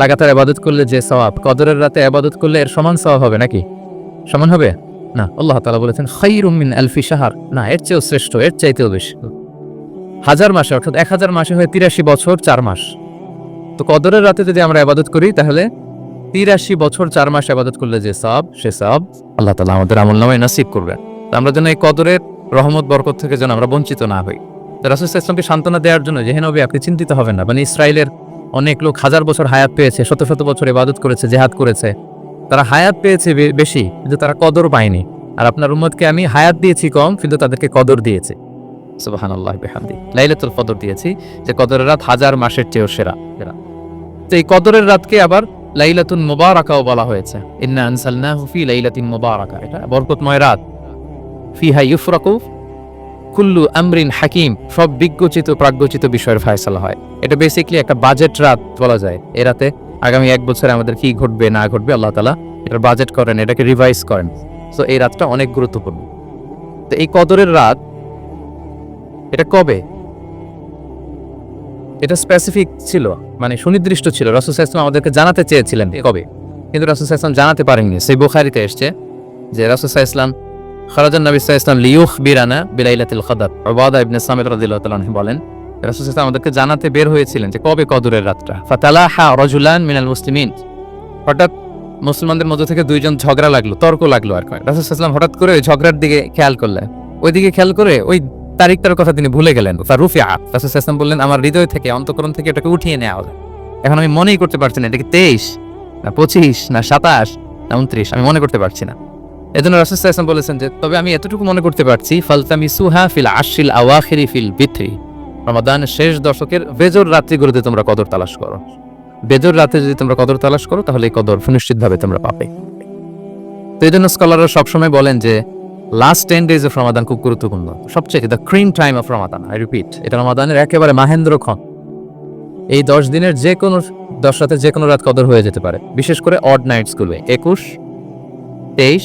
লাগাতার আবাদত করলে যে সওয়াব, কদরের রাতে আবাদত করলে এর সমান সওয়াব হবে নাকি? সমান হবে? না, আল্লাহ তালা বলেছেন, খাইরুম মিন আলফি শাহর। না, এর চেয়েও শ্রেষ্ঠ, এর চাইতেও বেশি। হাজার মাসে, অর্থাৎ এক হাজার মাসে হয়ে তিরাশি বছর চার মাস। তো কদরের রাতে যদি আমরা আবাদত করি, তাহলে তিরাশি বছর চার মাস আবাদত করলে যে সব সে সব আল্লাহ তালা আমাদের আমল নামায় নাসিব করবেন আমরা যেন এই কদরের রহমত, বরকত থেকে যেন আমরা বঞ্চিত না হই। রাসুল ইসলামকে সান্ত্বনা দেওয়ার জন্য যেহেন আপনি চিন্তিত হবেন না। মানে ইসরায়েলের অনেক লোক হাজার বছর হায়াত পেয়েছে, শত শত বছর ইবাদত করেছে, জেহাদ করেছে। তারা হায়াত পেয়েছে বেশি, কিন্তু তারা কদর পায়নি। আর আপনার উম্মতকে আমি হায়াত দিয়েছি কম, কিন্তু তাদেরকে কদর দিয়েছি। সুবাহান আল্লাহ বেহামদি। লাইলাতুল কদর দিয়েছি, যে কদরের রাত হাজার মাসের চেয়েও সেরা। তো এই কদরের রাতকে আবার লাইলাতুন মুবারাকাও বলা হয়েছে। ইন্না আনসালনাহু ফি লাইলাতিন মুবারাকা, এটা বরকতময় রাত। ফিহা ইউফরাকু কুল্লু আমরিন হাকিম সব বিজ্ঞচিত, প্রাজ্ঞচিত বিষয়ের ফয়সালা হয়। এটা বেসিক্যালি একটা বাজেট রাত বলা যায়। এ রাতে আগামী এক বছরে আমাদের কি ঘটবে, না ঘটবে, আল্লাহ তালা এটার বাজেট করেন, এটাকে রিভাইজ করেন। তো এই রাতটা অনেক গুরুত্বপূর্ণ। তো এই কদরের রাত, এটা কবে? এটা স্পেসিফিক ছিল মানে সুনির্দিষ্ট ছিল। রাসুল ইসলাম আমাদেরকে জানাতে চেয়েছিলেন কবে। কিন্তু রাসুল ইসলাম জানাতে পারেননি। সেই বুখারিতে এসছে যে রাসুল ইসলাম খরাজান নবী ইসলাম লিউখ বিরানা বিলাইলাতিল খদার। ওবাদা ইবনে সামিদ রাদিয়াল্লাহু তাআলা বলেন, রাসুল ইসলাম আমাদেরকে জানাতে বের হয়েছিলেন যে কবে কদরের রাতটা। ফাতালাহা রাজুলান মিনাল মুসলিমিন। হঠাৎ মুসলমানদের মধ্যে থেকে দুইজন ঝগড়া লাগল, তর্ক লাগল আর কি রাসুল ইসলাম হঠাৎ করে ওই ঝগড়ার দিকে খেয়াল করলেন। ওইদিকে খেয়াল করে ওই তারিখটার কথা তিনি ভুলে গেলেন। ফারুফিয়া রাসুল ইসলাম বললেন, আমার হৃদয় থেকে, অন্তকরণ থেকে এটাকে উঠিয়ে নেওয়া হবে। এখন আমি মনেই করতে পারছি না, এটা কি তেইশ, না পঁচিশ, না সাতাশ, না উনত্রিশ আমি মনে করতে পারছি না। এজন্য রাসুল ইসলাম বলেছেন যে, তবে আমি এতটুকু মনে করতে পারছি, ফালতামি সুহা ফিল আশিল আওয়াখিরি ফিল বিথ্রি রমাদান শেষ দশকের বেজর রাত্রিগুলোতে তোমরা কদর তালাশ করো। বেজর রাতে যদি তোমরা কদর তালাশ করো, তাহলে এই কদর সুনিশ্চিতভাবে তোমরা পাবে। তো এই জন্য স্কলাররা সবসময় বলেন যে last ten days of Ramadan খুব গুরুত্বপূর্ণ। সবচেয়ে the cream time of Ramadan I repeat এটা রমাদানের একেবারে মাহেন্দ্র মাহেন্দ্রক্ষণ এই দশ দিনের যে কোনো দশ রাতে যে কোনো রাত কদর হয়ে যেতে পারে। বিশেষ করে অড নাইটসগুলো একুশ, তেইশ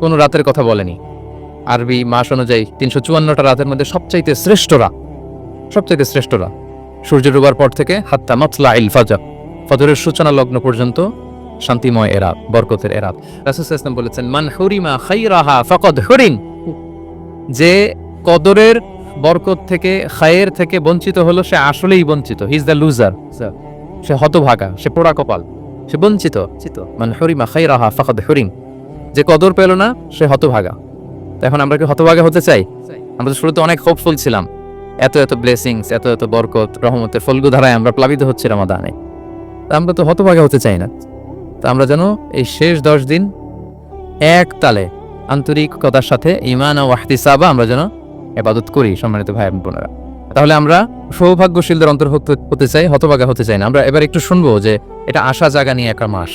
কোনো রাতের কথা বলেনি। আরবি মাস অনুযায়ী তিনশো চুয়ান্নটা রাতের মধ্যে সবচাইতে শ্রেষ্ঠরা সবচাইতে শ্রেষ্ঠরা সূর্য ডুবার পর থেকে হাত্তা মাতলা ইল ফাজা ফজরের সূচনা লগ্ন পর্যন্ত শান্তিময় এরাত, বরকতের এরাত। রাসুল ইসলাম বলেছেন, মান হুরিমা খাইরাহা ফকদ হুরিন যে কদরের বরকত থেকে, খায়ের থেকে বঞ্চিত হলো, সে আসলেই বঞ্চিত। হি ইজ দ্য লুজার সে হতভাগা, সে পোড়া কপাল, সে বঞ্চিত। চিত মান হরিমা খাইরাহা ফাকদ হরিম। যে কদর পেল না সে হতভাগা। তো এখন আমরা কি হতভাগা হতে চাই? আমরা তো শুরুতে অনেক হোপফুল ছিলাম। এত এত ব্লেসিংস এত এত বরকত রহমতের ফলগু ধারায় আমরা প্লাবিত হচ্ছে রামাদানে। তা আমরা তো হতভাগা হতে চাই না। তা আমরা যেন এই শেষ দশ দিন এক তালে আন্তরিকতার সাথে ইমান ও ওয়াহতিসাবা আমরা যেন এবাদত করি সম্মানিত ভাই বোনেরা। তাহলে আমরা সৌভাগ্যশীলদের অন্তর্ভুক্ত হতে চাই হতভাগা হতে চাই না। আমরা এবার একটু শুনব যে এটা আশা জাগা নিয়ে একটা মাস।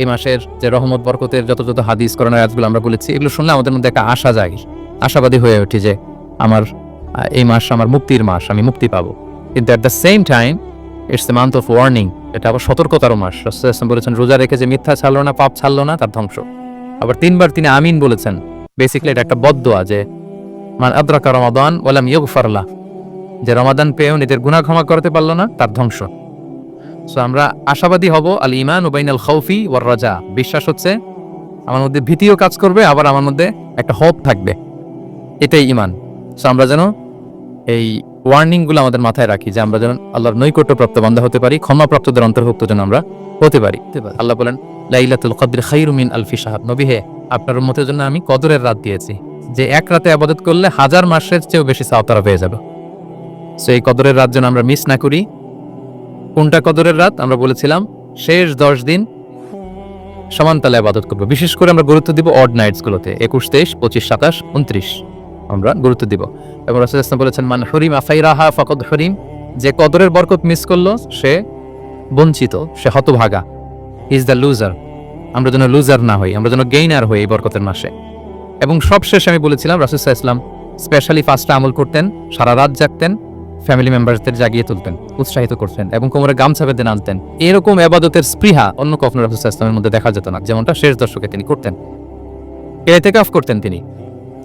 এই মাসের যে রহমত, বরকতের যত যত হাদিস করোনার আয়াতগুলো আমরা বলেছি, এগুলো শুনলে আমাদের মধ্যে একটা আশা জাগে। আশাবাদী হয়ে উঠি যে আমার এই মাস আমার মুক্তির মাস, আমি মুক্তি পাবো। কিন্তু at the same time it's the month of warning এটা আবার সতর্কতারও মাস। ইসলাম বলেছেন, রোজা রেখে যে মিথ্যা ছাড়লো না, পাপ ছাড়লো না, তার ধ্বংস। আবার তিনবার তিনি আমিন বলেছেন। বেসিক্যালি এটা একটা বদদোয়া যে, মান আদ্রাকা রমাদান ওয়ালাম ইউগফারলা যে রমাদান পেয়েও নিজের গুনাহ ক্ষমা করতে পারল না, তার ধ্বংস। সো আমরা আশাবাদী হব আল ইমান ওবাইন আল খৌফি ওয়ার রাজা। বিশ্বাস হচ্ছে আমার মধ্যে ভীতিও কাজ করবে আবার আমার মধ্যে একটা হোপ থাকবে। এটাই ইমান সো আমরা যেন এই ওয়ার্নিংগুলো আমাদের মাথায় রাখি যে আমরা যেন আল্লাহর নৈকট্যপ্রাপ্ত বান্ধা হতে পারি ক্ষমাপ্রাপ্তদের অন্তর্ভুক্ত যেন আমরা হতে পারি। আল্লাহ বলেন লাইলাতুল কদর খাইরু মিন আলফি সাহাব নবী হে আপনার উম্মতের জন্য আমি কদরের রাত দিয়েছি যে এক রাতে আবাদত করলে হাজার মাসের চেয়েও বেশি সাও তারা পেয়ে যাবে। সো এই কদরের রাত যেন আমরা মিস না করি কোনটা কদরের রাত? আমরা বলেছিলাম, শেষ দশ দিন সমানতালে আবাদত করব। বিশেষ করে আমরা গুরুত্ব দিব অড নাইটস গুলোতে, একুশ, তেইশ, পঁচিশ, সাতাশ উনত্রিশ আমরা গুরুত্ব দিব। এবং রাসুল ইসলাম বলেছেন, মান হরিম আফাইরাহা ফকদ হরিম। যে কদরের বরকত মিস করল, সে বঞ্চিত, সে হতভাগা। ইজ দ্য লুজার আমরা যেন লুজার না হই, আমরা যেন গেইনার হই এই বরকতের মাসে। এবং সবশেষে আমি বলেছিলাম রাসুসাহ ইসলাম স্পেশালি ফার্স্টে আমল করতেন, সারা রাত জাগতেন। ফ্যামিলি মেম্বারদের জাগিয়ে তুলতেন, উৎসাহিত করতেন এবং কোমরে গামছা বেঁধে আনতেন এরকম এবাদতের স্পৃহা অন্য কখনো রাসুসাহ ইসলামের মধ্যে দেখা যেত না, যেমনটা শেষ দশকে তিনি করতেন। এতেকাফ করতেন তিনি।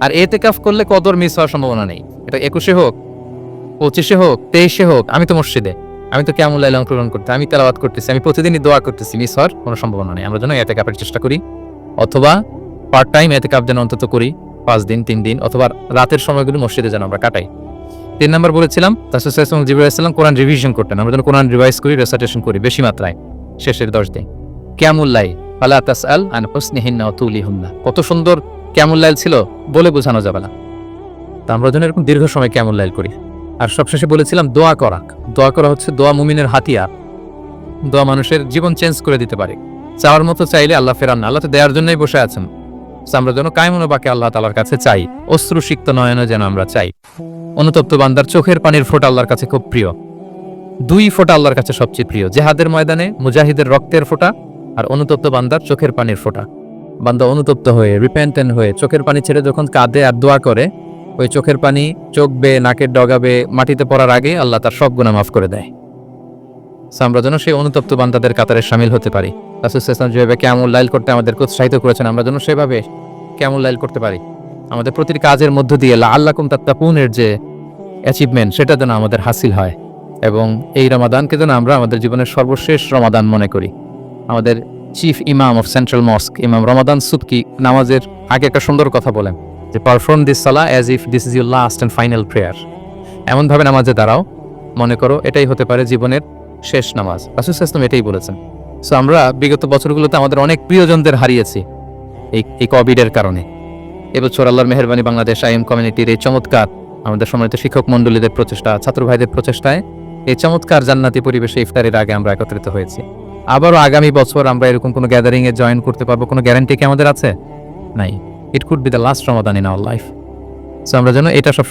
আর এতেকাফ করলে কদর মিস হওয়ার সম্ভাবনা নেই। এটা একুশে হোক, পঁচিশে হোক, তেইশে হোক, আমি তো মসজিদে। আমি তো কেমন লাইলে অংশগ্রহণ করতে, আমি তেলাওয়াত করতেছি, আমি প্রতিদিনই দোয়া করতেছি, মিস হওয়ার কোনো সম্ভাবনা নেই। আমরা যেন এতে কাপের চেষ্টা করি। অথবা পার্ট টাইম এতে কাপ যেন অন্তত করি, পাঁচ দিন, তিন দিন, অথবা রাতের সময়গুলো মসজিদে যেন আমরা কাটাই। তিন নম্বর বলেছিলাম তাসুসাইসলাম জিবুরাইসাল্লাম কোরআন রিভিশন করতেন। আমরা যেন কোরআন রিভাইজ করি রেসাইটেশন করি, বেশি মাত্রায়। শেষের দশ দিন। ক্যামুল্লাই আলা তাস আল আন হুসনিহিন্না তুলিহুন্না। কত সুন্দর ক্যামুল্লাইল ছিল, বলে বোঝানো যাবে না। তা আমরা যেন এরকম দীর্ঘ সময় ক্যামুল্লাইল করি। আর সবশেষে বলেছিলাম, দোয়া করা। দোয়া করা হচ্ছে দোয়া মুমিনের হাতিয়ার। দোয়া মানুষের জীবন চেঞ্জ করে দিতে পারে। চাওয়ার মতো চাইলে আল্লাহ ফেরান আল্লাহ তো দেওয়ার জন্যই বসে আছেন। আমরা যেন কায়মনো বাকে আল্লাহ তালার কাছে চাই। অশ্রুসিক্ত নয়নে যেন আমরা চাই। অনুতপ্ত বান্দার চোখের পানির ফোঁটা আল্লাহর কাছে খুব প্রিয়। দুই ফোঁটা আল্লাহর কাছে সবচেয়ে প্রিয়, জেহাদের ময়দানে মুজাহিদের রক্তের ফোঁটা আর অনুতপ্ত বান্দার চোখের পানির ফোঁটা। বান্দা অনুতপ্ত হয়ে রিপেন্টেন্ট হয়ে, চোখের পানি ছেড়ে যখন কাঁদে আর দোয়া করে, ওই চোখের পানি চোখ বে নাকের ডগাবে, মাটিতে পড়ার আগে আল্লাহ তার সব গুণা মাফ করে দেয়। আমরা যেন সেই অনুতপ্ত বান্দাদের কাতারে সামিল হতে পারি। রাসুসাম যেভাবে কেমন লাইল করতে আমাদেরকে উৎসাহিত করেছেন, আমরা যেন সেভাবে কেমন লাইল করতে পারি। আমাদের প্রতিটি কাজের মধ্য দিয়ে লা আল্লাকুম তাত্তাপুনের যে অ্যাচিভমেন্ট সেটা যেন আমাদের হাসিল হয়। এবং এই রমাদানকে যেন আমরা আমাদের জীবনের সর্বশেষ রমাদান মনে করি। আমাদের চিফ ইমাম অফ সেন্ট্রাল মস্ক ইমাম রমাদান সুবকি নামাজের আগে একটা সুন্দর কথা বলেন যে পারফর্ম দিস সালা as if this is your last and final prayer এমনভাবে নামাজে দাঁড়াও। মনে করো, এটাই হতে পারে জীবনের শেষ নামাজ। রাসুল এটাই বলেছেন। সো আমরা বিগত বছরগুলোতে আমাদের অনেক প্রিয়জনদের হারিয়েছি এই এই কোভিডের কারণে। এবছর আল্লাহর মেহরবানি বাংলাদেশ আইএম কমিউনিটির এই চমৎকার, আমাদের সম্মানিত শিক্ষক মণ্ডলীদের প্রচেষ্টা, ছাত্র ভাইদের প্রচেষ্টায় এই চমৎকার জান্নাতি পরিবেশে ইফতারের আগে আমরা একত্রিত হয়েছি। আবারও আগামী বছর আমরা এরকম কোনো গ্যাদারিং এ জয়েন করতে পারব, কোনো গ্যারান্টি কি আমাদের আছে? নাই। It could be the last Ramadan in our life so আমরা যেন এটা সব